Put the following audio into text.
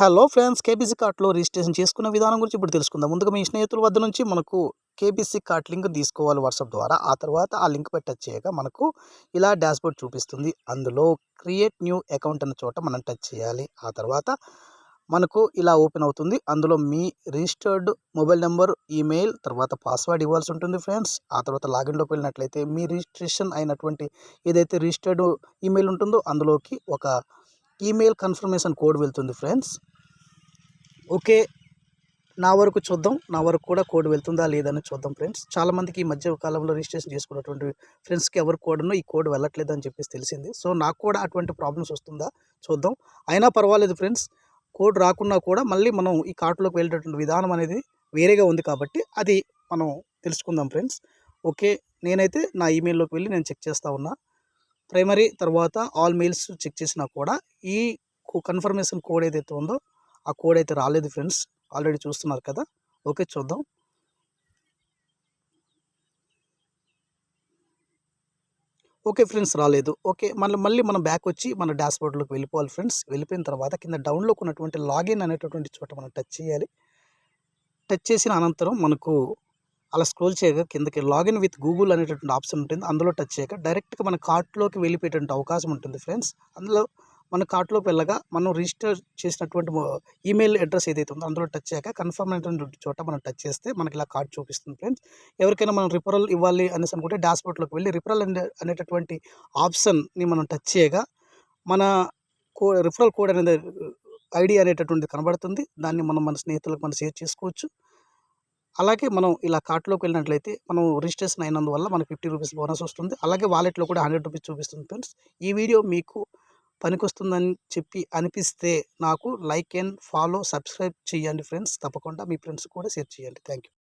Hello friends KBC కార్ట్లో registration చేసుకున్న విధానం గురించి ఇప్పుడు తెలుసుకుందాం. ముందుగా మీ స్నేహితుల వద్ద నుంచి మనకు కేబీసీ కార్ట్ లింక్ తీసుకోవాలి వాట్సాప్ ద్వారా. ఆ తర్వాత ఆ లింక్ పై టచ్ చేయగా మనకు ఇలా డాష్బోర్డ్ చూపిస్తుంది. అందులో క్రియేట్ న్యూ అకౌంట్ అన్న చోట మనం టచ్ చేయాలి. ఆ తర్వాత మనకు ఇలా ఓపెన్ అవుతుంది. అందులో మీ రిజిస్టర్డ్ మొబైల్ నెంబర్ ఈమెయిల్ తర్వాత పాస్వర్డ్ ఇవ్వాల్సి ఉంటుంది ఫ్రెండ్స్. ఆ తర్వాత లాగిన్లోకి వెళ్ళినట్లయితే మీ రిజిస్ట్రేషన్ అయినటువంటి ఏదైతే రిజిస్టర్డ్ ఈమెయిల్ ఉంటుందో అందులోకి ఒక ఈమెయిల్ కన్ఫర్మేషన్ కోడ్ వెళ్తుంది ఫ్రెండ్స్. ఓకే నా వరకు చూద్దాం నా వరకు కూడా కోడ్ వెళ్తుందా లేదని చూద్దాం ఫ్రెండ్స్. చాలామందికి ఈ మధ్య కాలంలో రిజిస్ట్రేషన్ చేసుకున్నటువంటి ఫ్రెండ్స్కి ఎవరు కోడ్ను ఈ కోడ్ వెళ్ళట్లేదు అని చెప్పేసి తెలిసింది. సో నాకు కూడా అటువంటి ప్రాబ్లమ్స్ వస్తుందా చూద్దాం. అయినా పర్వాలేదు ఫ్రెండ్స్ కోడ్ రాకున్నా కూడా మళ్ళీ మనం ఈ కార్ట్లోకి వెళ్ళేటటువంటి విధానం అనేది వేరేగా ఉంది కాబట్టి అది మనం తెలుసుకుందాం ఫ్రెండ్స్ ఓకే నేనైతే నా ఈమెయిల్లోకి వెళ్ళి నేను చెక్ చేస్తూ ఉన్నా. ప్రైమరీ తర్వాత ఆల్ మెయిల్స్ చెక్ చేసినా కూడా ఈ కన్ఫర్మేషన్ కోడ్ ఏదైతే ఉందో ఆ కోడ్ అయితే రాలేదు ఫ్రెండ్స్ ఆల్రెడీ చూస్తున్నారు కదా. ఓకే చూద్దాం. ఓకే ఫ్రెండ్స్ రాలేదు. ఓకే మళ్ళీ మళ్ళీ మనం బ్యాక్ వచ్చి మన డాష్బోర్డ్లోకి వెళ్ళిపోవాలి ఫ్రెండ్స్ వెళ్ళిపోయిన తర్వాత కింద డౌన్లోకి ఉన్నటువంటి లాగిన్ అనేటటువంటి చోట మనం టచ్ చేయాలి. టచ్ చేసిన అనంతరం మనకు అలా స్క్రోల్ చేయగా కిందకి లాగిన్ విత్ గూగుల్ అనేటటువంటి ఆప్షన్ ఉంటుంది. అందులో టచ్ చేయక డైరెక్ట్గా మన కార్ట్లోకి వెళ్ళిపోయేటువంటి అవకాశం ఉంటుంది ఫ్రెండ్స్ అందులో మన కార్ట్లోకి వెళ్ళగా మనం రిజిస్టర్ చేసినటువంటి ఈమెయిల్ అడ్రస్ ఏదైతే ఉందో అందులో టచ్ చేయక కన్ఫర్మ్ అయినటువంటి చోట మనం టచ్ చేస్తే మనకి ఇలా కార్డ్ చూపిస్తుంది ఫ్రెండ్స్. ఎవరికైనా మనం రిఫరల్ ఇవ్వాలి అనేసి అనుకుంటే డాష్బోర్డ్లోకి వెళ్ళి రిఫరల్ అనేటటువంటి ఆప్షన్ని మనం టచ్ చేయగా మన కో రిఫరల్ కోడ్ అనేది ఐడి అనేటటువంటిది కనబడుతుంది. దాన్ని మనం మన స్నేహితులకు మనం షేర్ చేసుకోవచ్చు. అలాగే మనం ఇలా కార్ట్లోకి వెళ్ళినట్లయితే మనం రిజిస్ట్రేషన్ అయినందువల్ల మనకి ఫిఫ్టీ రూపీస్ బోనస్ వస్తుంది. అలాగే వాలెట్లో కూడా హండ్రెడ్ రూపీస్ చూపిస్తుంది ఫ్రెండ్స్. ఈ వీడియో మీకు పనికొస్తుందని చెప్పి అనిపిస్తే నాకు లైక్ అండ్ ఫాలో సబ్స్క్రైబ్ చేయండి ఫ్రెండ్స్. తప్పకుండా మీ ఫ్రెండ్స్ కూడా షేర్ చేయండి. Thank you